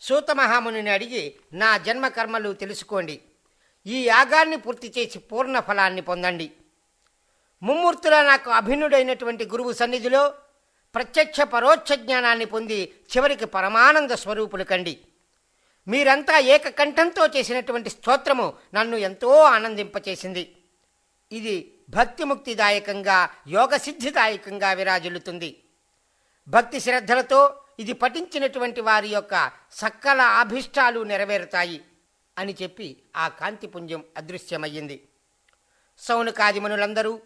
సూతమహామునిని అడిగి నా జన్మ కర్మలు తెలుసుకోండి. ఈ యాగాన్ని పూర్తి చేసి పూర్ణ ఫలాన్ని పొందండి. ముమ్మూర్తుల నాకు అభిన్నుడైనటువంటి గురువు సన్నిధిలో ప్రత్యక్ష పరోక్ష జ్ఞానాన్ని పొంది చివరికి పరమానంద స్వరూపులు కండి. మీరంతా ఏకకంఠంతో చేసినటువంటి స్తోత్రము నన్ను ఎంతో ఆనందింపచేసింది. ఇది భక్తిముక్తిదాయకంగా యోగసిద్ధిదాయకంగా విరాజిల్లుతుంది. భక్తి శ్రద్ధలతో ఇది పఠించినటువంటి వారి యొక్క సకల అభిష్టాలు నెరవేరుతాయి అని చెప్పి ఆ కాంతిపుంజం అదృశ్యమయ్యింది. సౌనకాదిమనులందరూ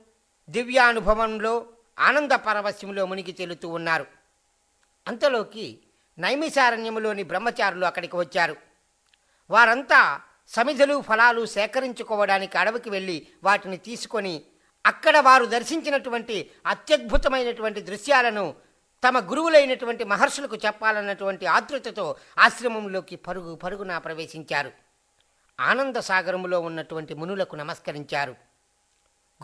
దివ్యానుభవంలో ఆనంద పరవశ్యంలో మునిగి తేలుతూ ఉన్నారు. అంతలోకి నైమిసారణ్యములోని బ్రహ్మచారులు అక్కడికి వచ్చారు. వారంతా సమిధులు ఫలాలు సేకరించుకోవడానికి అడవికి వెళ్ళి వాటిని తీసుకొని అక్కడ వారు దర్శించినటువంటి అత్యద్భుతమైనటువంటి దృశ్యాలను తమ గురువులైనటువంటి మహర్షులకు చెప్పాలన్నటువంటి ఆతృతతో ఆశ్రమంలోకి పరుగు పరుగున ప్రవేశించారు. ఆనంద సాగరములో ఉన్నటువంటి మునులకు నమస్కరించారు.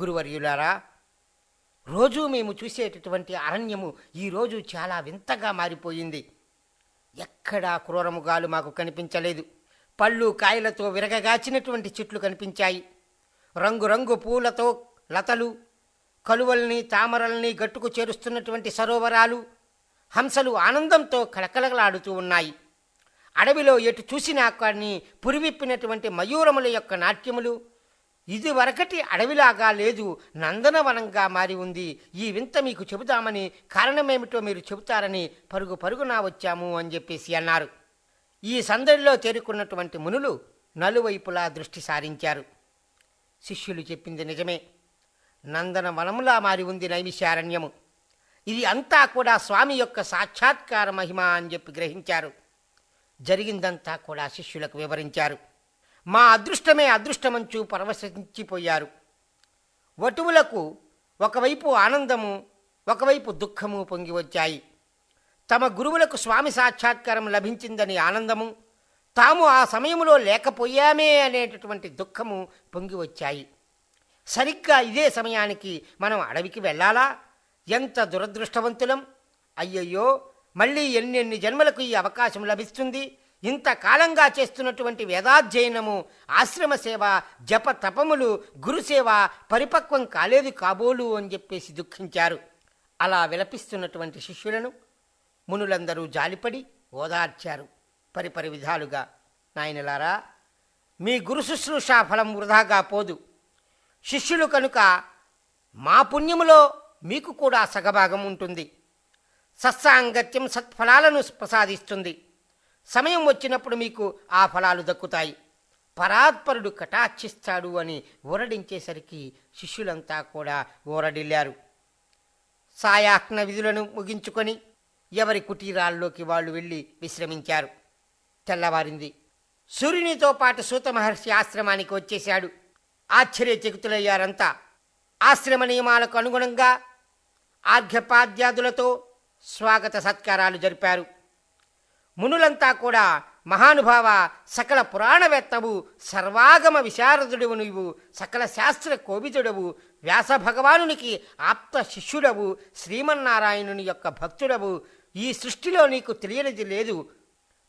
గురువర్యులారా రోజూ మేము చూసేటటువంటి అరణ్యము ఈరోజు చాలా వింతగా మారిపోయింది. ఎక్కడా క్రూరముగాలు మాకు కనిపించలేదు. పళ్ళు కాయలతో విరగగాచినటువంటి చెట్లు కనిపించాయి. రంగురంగు పూలతో లతలు కలువల్ని తామరల్ని గట్టుకు చేరుస్తున్నటువంటి సరోవరాలు హంసలు ఆనందంతో కళకళలాడుతూ ఉన్నాయి. అడవిలో ఎటు చూసినా కానీ పురివిప్పినటువంటి మయూరముల యొక్క నాట్యములు ఇదివరకటి అడవిలాగా లేదు నందనవనంగా మారి ఉంది. ఈ వింత మీకు చెబుతామని కారణమేమిటో మీరు చెబుతారని పరుగు పరుగునా వచ్చాము అని చెప్పేసి అన్నారు. ఈ సందడిలో చేరుకున్నటువంటి మునులు నలువైపులా దృష్టి సారించారు. శిష్యులు చెప్పింది నిజమే. నందన వనములా మారి ఉంది నైమిషారణ్యము. ఇది అంతా కూడా స్వామి యొక్క సాక్షాత్కార మహిమ అని చెప్పి గ్రహించారు. జరిగిందంతా కూడా శిష్యులకు వివరించారు. మా అదృష్టమే అదృష్టమంచు పరవశించిపోయారు. వటువులకు ఒకవైపు ఆనందము ఒకవైపు దుఃఖము పొంగి వచ్చాయి. తమ గురువులకు స్వామి సాక్షాత్కారం లభించిందని ఆనందము తాము ఆ సమయంలో లేకపోయామే అనేటటువంటి దుఃఖము పొంగి వచ్చాయి. సరిగ్గా ఇదే సమయానికి మనం అడవికి వెళ్ళాలా? ఎంత దురదృష్టవంతులం! అయ్యయ్యో! మళ్ళీ ఎన్నెన్ని జన్మలకు ఈ అవకాశం లభిస్తుంది? ఇంతకాలంగా చేస్తున్నటువంటి వేదాధ్యయనము ఆశ్రమ సేవ జప తపములు గురుసేవ పరిపక్వం కాలేదు కాబోలు అని చెప్పేసి దుఃఖించారు. అలా విలపిస్తున్నటువంటి శిష్యులను మునులందరూ జాలిపడి ఓదార్చారు పరిపరి విధాలుగా. నాయనలారా మీ గురు శుశ్రూషా ఫలం వృధాగా పోదు. శిష్యులు కనుక మా పుణ్యములో మీకు కూడా సగభాగం ఉంటుంది. సత్సాంగత్యం సత్ఫలాలను ప్రసాదిస్తుంది. సమయం వచ్చినప్పుడు మీకు ఆ ఫలాలు దక్కుతాయి. పరాత్పరుడు కటాక్షిస్తాడు అని ఊరడించేసరికి శిష్యులంతా కూడా ఊరడిల్లారు. సాయాహ్న విధులను ముగించుకొని ఎవరి కుటీరాల్లోకి వాళ్ళు వెళ్ళి విశ్రమించారు. తెల్లవారింది. సూర్యునితో పాటు సూత మహర్షి ఆశ్రమానికి వచ్చేశాడు. ఆశ్చర్యచకితులయ్యారంతా. ఆశ్రమ నియమాలకు అనుగుణంగా ఆర్ఘ్యపాద్యాదులతో స్వాగత సత్కారాలు జరిపారు. మునులంతా కూడా మహానుభావ సకల పురాణవేత్తవు సర్వాగమ విశారదుడవు నువ్వు సకల శాస్త్ర కోవిదుడవు వ్యాస భగవానునికి ఆప్త శిష్యుడవు శ్రీమన్నారాయణుని యొక్క భక్తుడవు. ఈ సృష్టిలో నీకు తెలియనిది లేదు.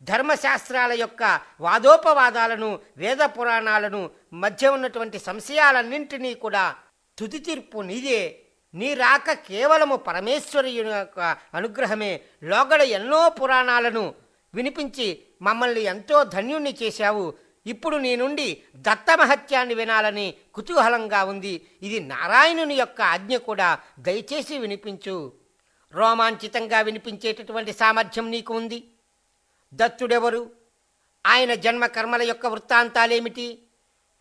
ధర్మశాస్త్రాల యొక్క వాదోపవాదాలను వేద పురాణాలను మధ్య ఉన్నటువంటి సంశయాలన్నింటినీ కూడా తుది తీర్పు నీదే. నీ రాక కేవలము పరమేశ్వరుని యొక్క అనుగ్రహమే. లోగడ ఎన్నో పురాణాలను వినిపించి మమ్మల్ని ఎంతో ధన్యుణ్ణి చేశావు. ఇప్పుడు నీ నుండి దత్తమహత్యాన్ని వినాలని కుతూహలంగా ఉంది. ఇది నారాయణుని యొక్క ఆజ్ఞ కూడా దయచేసి వినిపించు. రోమాంచితంగా వినిపించేటటువంటి సామర్థ్యం నీకు ఉంది. దత్తుడెవరు? ఆయన జన్మ కర్మల యొక్క వృత్తాంతాలేమిటి?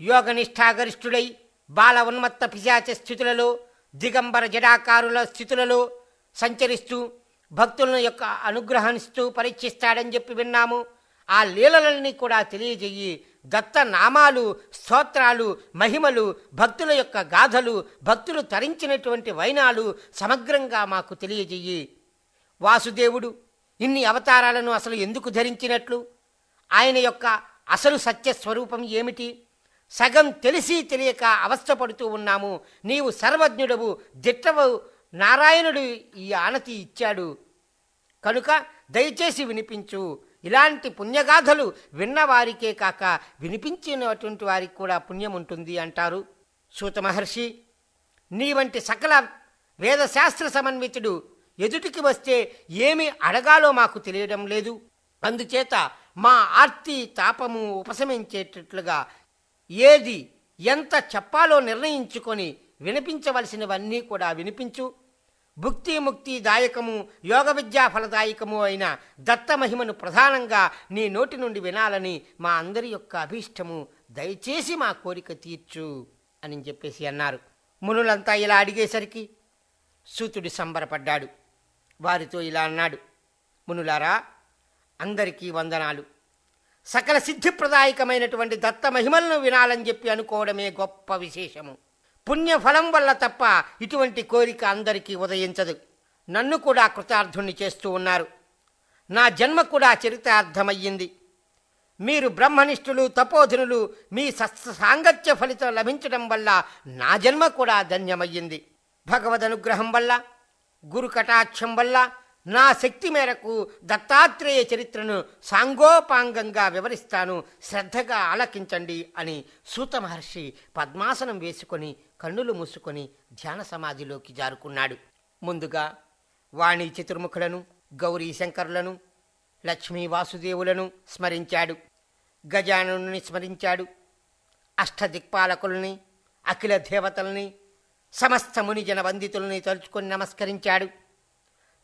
యోగనిష్టాగరిష్ఠుడై బాల ఉన్మత్త పిశాచ స్థితులలో దిగంబర జడాకారుల స్థితులలో సంచరిస్తూ భక్తులను యొక్క అనుగ్రహిస్తూ పరీక్షిస్తాడని చెప్పి విన్నాము. ఆ లీలలన్నీ కూడా తెలియజేయి దత్త నామాలు స్తోత్రాలు మహిమలు భక్తుల యొక్క గాథలు భక్తులు తరించినటువంటి వైనాలు సమగ్రంగా మాకు తెలియజేయి. వాసుదేవుడు ఇన్ని అవతారాలను అసలు ఎందుకు ధరించినట్లు? ఆయన యొక్క అసలు సత్య స్వరూపం ఏమిటి? సగం తెలిసి తెలియక అవస్థపడుతూ ఉన్నాము. నీవు సర్వజ్ఞుడవు దిట్టవు నారాయణుడు ఈ ఆనతి ఇచ్చాడు. కనుక దయచేసి వినిపించు. ఇలాంటి పుణ్యగాథలు విన్నవారికే కాక వినిపించినటువంటి వారికి కూడా పుణ్యం ఉంటుంది అంటారు సూత మహర్షి. నీ వంటి సకల వేదశాస్త్ర సమన్వితుడు ఎదుటికి వస్తే ఏమి అడగాలో మాకు తెలియడం లేదు. అందుచేత మా ఆర్తి తాపము ఉపశమించేటట్లుగా ఏది ఎంత చెప్పాలో నిర్ణయించుకొని వినిపించవలసినవన్నీ కూడా వినిపించు. భుక్తి ముక్తి దాయకము యోగ విద్యా ఫలదాయకము అయిన దత్త మహిమను ప్రధానంగా నీ నోటి నుండి వినాలని మా అందరి యొక్క అభీష్టము. దయచేసి మా కోరిక తీర్చు అని చెప్పేసి అన్నారు. మునులంతా ఇలా అడిగేసరికి సూతుడు సంబరపడ్డాడు. వారితో ఇలా అన్నాడు. మునులారా అందరికీ వందనాలు. సకల సిద్ధిప్రదాయకమైనటువంటి దత్త మహిమలను వినాలని చెప్పి అనుకోవడమే గొప్ప విశేషము. పుణ్యఫలం వల్ల తప్ప ఇటువంటి కోరిక అందరికీ ఉదయించదు. నన్ను కూడా కృతార్థుణ్ణి చేస్తూ ఉన్నారు. నా జన్మ కూడా చరితార్థమయ్యింది. మీరు బ్రహ్మనిష్ఠులు తపోధనులు మీ సాంగత్య ఫలితం లభించడం వల్ల నా జన్మ కూడా ధన్యమయ్యింది. భగవద్ అనుగ్రహం వల్ల గురు కటాక్షం వల్ల నా శక్తి మేరకు దత్తాత్రేయ చరిత్రను సాంగోపాంగంగా వివరిస్తాను. శ్రద్ధగా ఆలకించండి అని సూత మహర్షి పద్మాసనం వేసుకొని కన్నులు మూసుకొని ధ్యాన సమాధిలోకి జారుకున్నాడు. ముందుగా వాణి చతుర్ముఖులను గౌరీ శంకరులను లక్ష్మీ వాసుదేవులను స్మరించాడు. గజానుని స్మరించాడు. అష్టదిక్పాలకుల్ని అఖిల దేవతల్ని సమస్త మునిజన వందితుల్ని తలుచుకొని నమస్కరించాడు.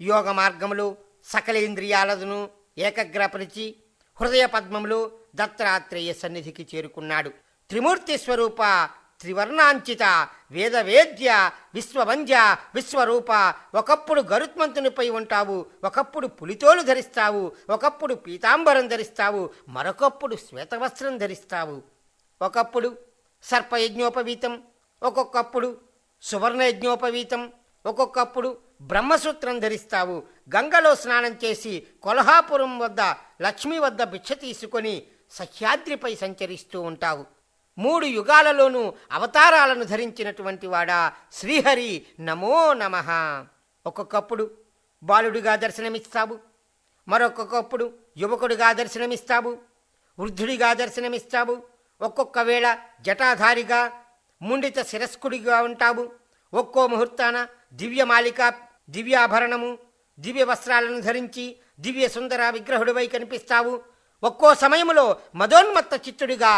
యోగ మార్గములు సకలేంద్రియాలను ఏకగ్రపరిచి హృదయ పద్మములు దత్తాత్రేయ సన్నిధికి చేరుకున్నాడు. త్రిమూర్తి స్వరూప త్రివర్ణాంచిత వేదవేద్య విశ్వవంద్య విశ్వరూప ఒకప్పుడు గరుత్మంతునిపై ఉంటావు ఒకప్పుడు పులితోలు ధరిస్తావు ఒకప్పుడు పీతాంబరం ధరిస్తావు మరొకప్పుడు శ్వేతవస్త్రం ధరిస్తావు. ఒకప్పుడు సర్పయజ్ఞోపవీతం ఒక్కొక్కప్పుడు సువర్ణ యజ్ఞోపవీతం ఒక్కొక్కప్పుడు బ్రహ్మసూత్రం ధరిస్తావు. గంగలో స్నానం చేసి కొల్హాపురం వద్ద లక్ష్మి వద్ద భిక్ష తీసుకొని సహ్యాద్రిపై సంచరిస్తూ ఉంటావు. మూడు యుగాలలోనూ అవతారాలను ధరించినటువంటి వాడా శ్రీహరి. నమో నమ. ఒక్కొక్కప్పుడు బాలుడిగా దర్శనమిస్తావు. మరొక్కొక్కప్పుడు యువకుడిగా దర్శనమిస్తావు. వృద్ధుడిగా దర్శనమిస్తావు. ఒక్కొక్క వేళ జటాధారిగా ముండిత శిరస్కుడిగా ఉంటావు. ఒక్కో ముహూర్తాన దివ్యమాలిక దివ్యాభరణము దివ్య వస్త్రాలను ధరించి దివ్య సుందర విగ్రహుడివై కనిపిస్తావు. ఒక్కో సమయంలో మదోన్మత్త చిత్తుడిగా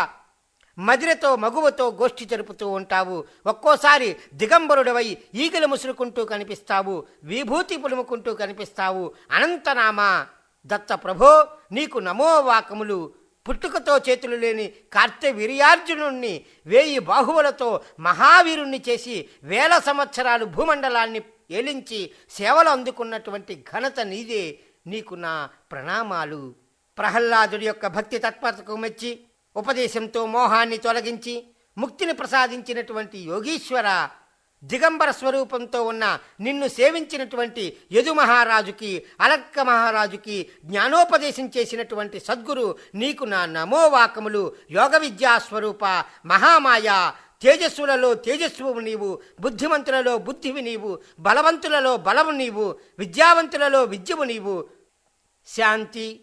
మదిరతో మగువతో గోష్ఠి జరుపుతూ ఉంటావు. ఒక్కోసారి దిగంబరుడవై ఈగలు ముసురుకుంటూ కనిపిస్తావు. విభూతి పులుముకుంటూ కనిపిస్తావు. అనంతనామా దత్త ప్రభో నీకు నమోవాకములు పుట్టుకతో చేతులు లేని కార్తవీర్యార్జునుణ్ణి వేయి బాహువులతో మహావీరుణ్ణి చేసి వేల సంవత్సరాలు భూమండలాన్ని ఏలించి సేవలు అందుకున్నటువంటి ఘనత నీదే. నీకు నా ప్రణామాలు. ప్రహ్లాదుడి యొక్క భక్తి తత్పరతకు మెచ్చి ఉపదేశంతో మోహాన్ని తొలగించి ముక్తిని ప్రసాదించినటువంటి యోగీశ్వర దిగంబర స్వరూపంతో ఉన్న నిన్ను సేవించినటువంటి యదు మహారాజుకి అలక్క మహారాజుకి జ్ఞానోపదేశం చేసినటువంటి సద్గురు నీకు నా నమోవాకములు యోగ విద్యా స్వరూప మహామాయ. తేజస్సులలో తేజస్సువు నీవు బుద్ధిమంతులలో బుద్ధివి నీవు బలవంతులలో బలము నీవు విద్యావంతులలో విద్యవు నీవు. శాంతి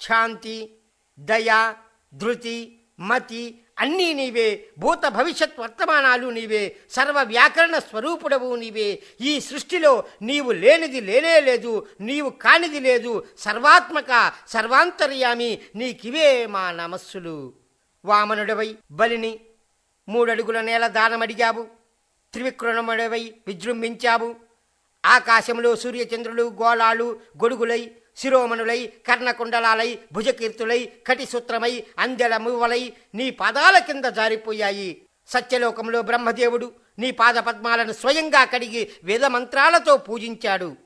శాంతి దయ ధృతి మతి అన్నీ నీవే భూత భవిష్యత్ వర్తమానాలు నీవే సర్వ వ్యాకరణ స్వరూపుడవు నీవే. ఈ సృష్టిలో నీవు లేనిది లేనే లేదు నీవు కానిది లేదు. సర్వాత్మక సర్వాంతర్యామి నీకివే మా నమస్సులు. వామనుడవై బలిని మూడడుగుల నేల దానమడిగావు. త్రివిక్రముడవై విజృంభించావు. ఆకాశంలో సూర్యచంద్రులు గోళాలు గొడుగులై శిరోమణులై కర్ణకుండలాలై భుజకీర్తులై కటిసూత్రమై అందెల మువ్వలై నీ పాదాల కింద జారిపోయాయి. సత్యలోకంలో బ్రహ్మదేవుడు నీ పాదపద్మాలను స్వయంగా కడిగి వేదమంత్రాలతో పూజించాడు.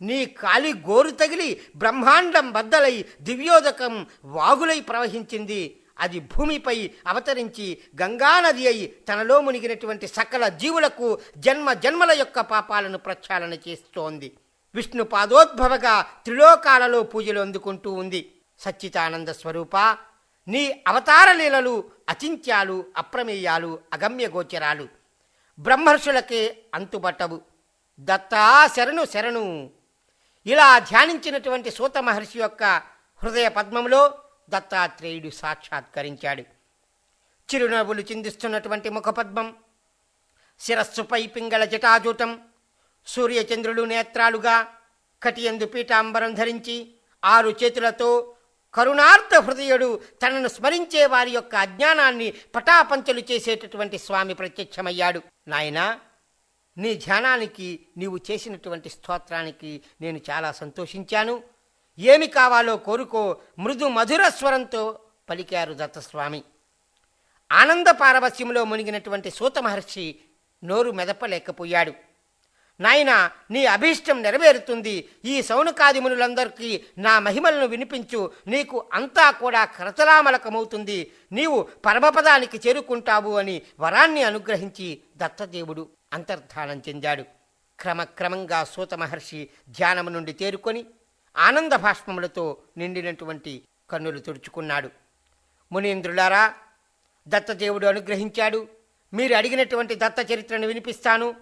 నీ కాలి గోరు తగిలి బ్రహ్మాండం బద్దలై దివ్యోదకం వాగులై ప్రవహించింది. అది భూమిపై అవతరించి గంగానది అయి తనలో మునిగినటువంటి సకల జీవులకు జన్మ జన్మల యొక్క పాపాలను ప్రక్షాళన చేస్తోంది. విష్ణు పాదోద్భవగా త్రిలోకాలలో పూజలు అందుకుంటూ ఉంది. సచ్చితానంద స్వరూప నీ అవతార లీలలు అచింత్యాలు అప్రమేయాలు అగమ్య గోచరాలు. బ్రహ్మర్షులకే అంతుబట్టవు. దత్తా శరణు. శరణు ఇలా ధ్యానించినటువంటి సూత మహర్షి యొక్క హృదయ పద్మంలో దత్తాత్రేయుడు సాక్షాత్కరించాడు. చిరునవ్వులు చిందిస్తున్నటువంటి ముఖపద్మం శిరస్సుపై పింగళ జటాజూటం సూర్యచంద్రులు నేత్రాలుగా కటియందు పీఠాంబరం ధరించి ఆరు చేతులతో కరుణార్థ హృదయుడు తనను స్మరించే వారి యొక్క అజ్ఞానాన్ని పటాపంచలు చేసేటటువంటి స్వామి ప్రత్యక్షమయ్యాడు. నాయనా నీ ధ్యానానికి నీవు చేసినటువంటి స్తోత్రానికి నేను చాలా సంతోషించాను. ఏమి కావాలో కోరుకో మృదు మధుర స్వరంతో పలికారు దత్తస్వామి. ఆనంద పారవస్యంలో మునిగినటువంటి సూత మహర్షి నోరు మెదపలేకపోయాడు. నాయన నీ అభీష్టం నెరవేరుతుంది. ఈ సౌనకాదిమునులందరికీ నా మహిమలను వినిపించు. నీకు అంతా కూడా కరతలామలకమవుతుంది. నీవు పరమపదానికి చేరుకుంటావు అని వరాన్ని అనుగ్రహించి దత్తదేవుడు అంతర్ధానం చెందాడు. క్రమక్రమంగా సూత మహర్షి ధ్యానము నుండి తేరుకొని ఆనంద భాష్మములతో నిండినటువంటి కన్నులు తుడుచుకున్నాడు. మునీంద్రులారా దత్తదేవుడు అనుగ్రహించాడు. మీరు అడిగినటువంటి దత్త చరిత్రను వినిపిస్తాను.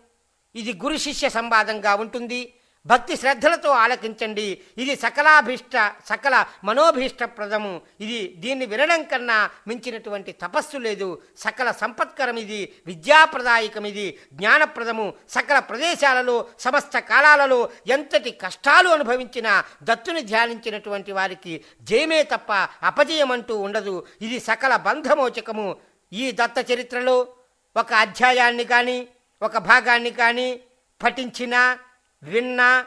ఇది గురు శిష్య సంవాదంగా ఉంటుంది. భక్తి శ్రద్ధలతో ఆలకించండి. ఇది సకలాభీష్ట సకల మనోభీష్టప్రదము. ఇది దీన్ని వినడం కన్నా మించినటువంటి తపస్సు లేదు. సకల సంపత్కరం ఇది విద్యాప్రదాయకం ఇది జ్ఞానప్రదము. సకల ప్రదేశాలలో సమస్త కాలాలలో ఎంతటి కష్టాలు అనుభవించినా దత్తుని ధ్యానించినటువంటి వారికి జయమే తప్ప అపజయమంటూ ఉండదు. ఇది సకల బంధమోచకము. ఈ దత్త చరిత్రలో ఒక అధ్యాయాన్ని కానీ ఒక భాగాన్ని కానీ పఠించినా విన్నా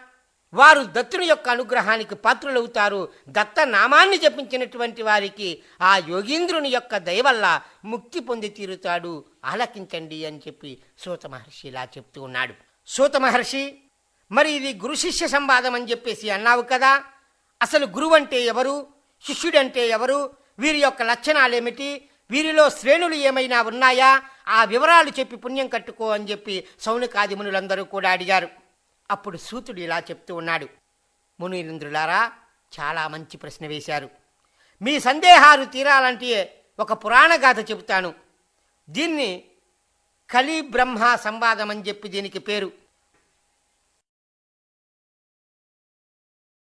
వారు దత్తుని యొక్క అనుగ్రహానికి పాత్రులవుతారు. దత్త నామాన్ని జపించినటువంటి వారికి ఆ యోగీంద్రుని యొక్క దయ వల్ల ముక్తి పొంది తీరుతాడు. ఆలకించండి అని చెప్పి సూత మహర్షి ఇలా చెప్తూ ఉన్నాడు. సూత మహర్షి మరి ఇది గురు శిష్య సంవాదం అని చెప్పేసి అన్నావు కదా? అసలు గురువు అంటే ఎవరు? శిష్యుడంటే ఎవరు? వీరి యొక్క లక్షణాలేమిటి? వీరిలో శ్రేణులు ఏమైనా ఉన్నాయా? ఆ వివరాలు చెప్పి పుణ్యం కట్టుకో అని చెప్పి సౌనికాది మునులందరూ కూడా అడిగారు. అప్పుడు సూతుడు ఇలా చెప్తూ ఉన్నాడు. మునీంద్రులారా చాలా మంచి ప్రశ్న వేశారు. మీ సందేహాలు తీరాలంటే ఒక పురాణ గాథ చెబుతాను. దీన్ని కలి బ్రహ్మ సంవాదం అని చెప్పి దీనికి పేరు.